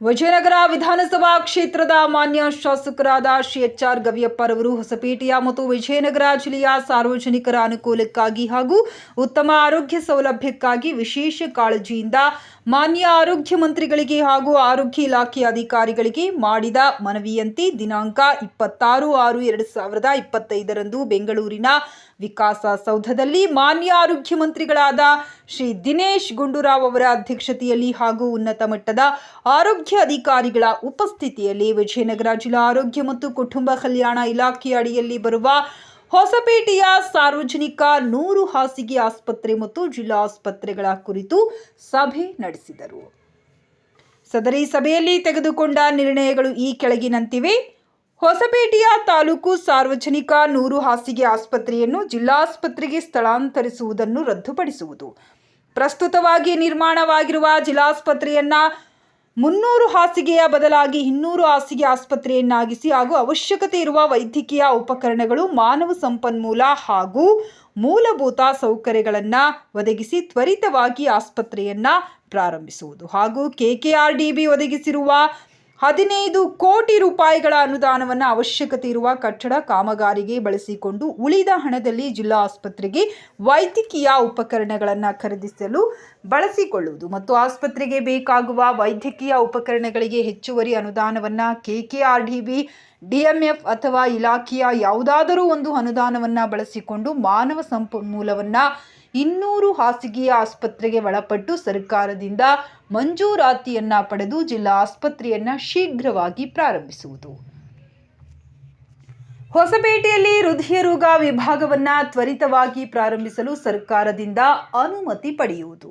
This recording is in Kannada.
ವಿಜಯನಗರ ವಿಧಾನಸಭಾ ಕ್ಷೇತ್ರದ ಮಾನ್ಯ ಶಾಸಕರಾದ ಶ್ರೀ ಎಚ್ ಆರ್ ಗವಿಯಪ್ಪರವರು ಹೊಸಪೇಟೆಯ ಮತ್ತು ವಿಜಯನಗರ ಜಿಲ್ಲೆಯ ಸಾರ್ವಜನಿಕರ ಅನುಕೂಲಕ್ಕಾಗಿ ಹಾಗೂ ಉತ್ತಮ ಆರೋಗ್ಯ ಸೌಲಭ್ಯಕ್ಕಾಗಿ ವಿಶೇಷ ಕಾಳಜಿಯಿಂದ ಮಾನ್ಯ ಆರೋಗ್ಯ ಮಂತ್ರಿಗಳಿಗೆ ಹಾಗೂ ಆರೋಗ್ಯ ಇಲಾಖೆ ಅಧಿಕಾರಿಗಳಿಗೆ ಮಾಡಿದ ಮನವಿಯಂತೆ ದಿನಾಂಕ ಇಪ್ಪತ್ತಾರು ಆರು ಎರಡು ಸಾವಿರದ ಇಪ್ಪತ್ತೈದರಂದು ಬೆಂಗಳೂರಿನ ವಿಕಾಸಸೌಧದಲ್ಲಿ ಮಾನ್ಯ ಆರೋಗ್ಯ ಮಂತ್ರಿಗಳಾದ ಶ್ರೀ ದಿನೇಶ್ ಗುಂಡೂರಾವ್ ಅವರ ಅಧ್ಯಕ್ಷತೆಯಲ್ಲಿ ಹಾಗೂ ಉನ್ನತ ಮಟ್ಟದ ಆರೋಗ್ಯ ಅಧಿಕಾರಿಗಳ ಉಪಸ್ಥಿತಿಯಲ್ಲಿ ವಿಜಯನಗರ ಜಿಲ್ಲಾ ಆರೋಗ್ಯ ಮತ್ತು ಕುಟುಂಬ ಕಲ್ಯಾಣ ಇಲಾಖೆಯ ಅಡಿಯಲ್ಲಿ ಬರುವ ಹೊಸಪೇಟೆಯ ಸಾರ್ವಜನಿಕ ನೂರು ಹಾಸಿಗೆ ಆಸ್ಪತ್ರೆ ಮತ್ತು ಜಿಲ್ಲಾ ಆಸ್ಪತ್ರೆಗಳ ಕುರಿತು ಸಭೆ ನಡೆಸಿದರು. ಸದರಿ ಸಭೆಯಲ್ಲಿ ತೆಗೆದುಕೊಂಡ ನಿರ್ಣಯಗಳು ಈ ಕೆಳಗಿನಂತಿವೆ. ಹೊಸಪೇಟೆಯ ತಾಲೂಕು ಸಾರ್ವಜನಿಕ ನೂರು ಹಾಸಿಗೆ ಆಸ್ಪತ್ರೆಯನ್ನು ಜಿಲ್ಲಾಸ್ಪತ್ರೆಗೆ ಸ್ಥಳಾಂತರಿಸುವುದನ್ನು ರದ್ದುಪಡಿಸುವುದು. ಪ್ರಸ್ತುತವಾಗಿ ನಿರ್ಮಾಣವಾಗಿರುವ ಜಿಲ್ಲಾಸ್ಪತ್ರೆಯನ್ನ ಮುನ್ನೂರು ಹಾಸಿಗೆಯ ಬದಲಾಗಿ ಇನ್ನೂರು ಹಾಸಿಗೆ ಆಸ್ಪತ್ರೆಯನ್ನಾಗಿಸಿ ಹಾಗೂ ಅವಶ್ಯಕತೆ ಇರುವ ವೈದ್ಯಕೀಯ ಉಪಕರಣಗಳು, ಮಾನವ ಸಂಪನ್ಮೂಲ ಹಾಗೂ ಮೂಲಭೂತ ಸೌಕರ್ಯಗಳನ್ನು ಒದಗಿಸಿ ತ್ವರಿತವಾಗಿ ಆಸ್ಪತ್ರೆಯನ್ನು ಪ್ರಾರಂಭಿಸುವುದು ಹಾಗೂ ಕೆಕೆಆರ್ಡಿಬಿ ಒದಗಿಸಿರುವ ಹದಿನೈದು ಕೋಟಿ ರೂಪಾಯಿಗಳ ಅನುದಾನವನ್ನು ಅವಶ್ಯಕತೆ ಇರುವ ಕಟ್ಟಡ ಕಾಮಗಾರಿಗೆ ಬಳಸಿಕೊಂಡು ಉಳಿದ ಹಣದಲ್ಲಿ ಜಿಲ್ಲಾ ಆಸ್ಪತ್ರೆಗೆ ವೈದ್ಯಕೀಯ ಉಪಕರಣಗಳನ್ನು ಖರೀದಿಸಲು ಬಳಸಿಕೊಳ್ಳುವುದು ಮತ್ತು ಆಸ್ಪತ್ರೆಗೆ ಬೇಕಾಗುವ ವೈದ್ಯಕೀಯ ಉಪಕರಣಗಳಿಗೆ ಹೆಚ್ಚುವರಿ ಅನುದಾನವನ್ನು ಕೆಕೆಆರ್ಡಿಬಿ, ಡಿಎಂಎಫ್ ಅಥವಾ ಇಲಾಖೆಯ ಯಾವುದಾದರೂ ಒಂದು ಅನುದಾನವನ್ನು ಬಳಸಿಕೊಂಡು ಮಾನವ ಸಂಪನ್ಮೂಲವನ್ನು ಇನ್ನೂರು ಹಾಸಿಗೆಯ ಆಸ್ಪತ್ರೆಗೆ ಒಳಪಟ್ಟು ಸರ್ಕಾರದಿಂದ ಮಂಜೂರಾತಿಯನ್ನ ಪಡೆದು ಜಿಲ್ಲಾ ಆಸ್ಪತ್ರೆಯನ್ನ ಶೀಘ್ರವಾಗಿ ಪ್ರಾರಂಭಿಸುವುದು. ಹೊಸಪೇಟೆಯಲ್ಲಿ ಹೃದಯ ರೋಗ ವಿಭಾಗವನ್ನ ತ್ವರಿತವಾಗಿ ಪ್ರಾರಂಭಿಸಲು ಸರ್ಕಾರದಿಂದ ಅನುಮತಿ ಪಡೆಯುವುದು.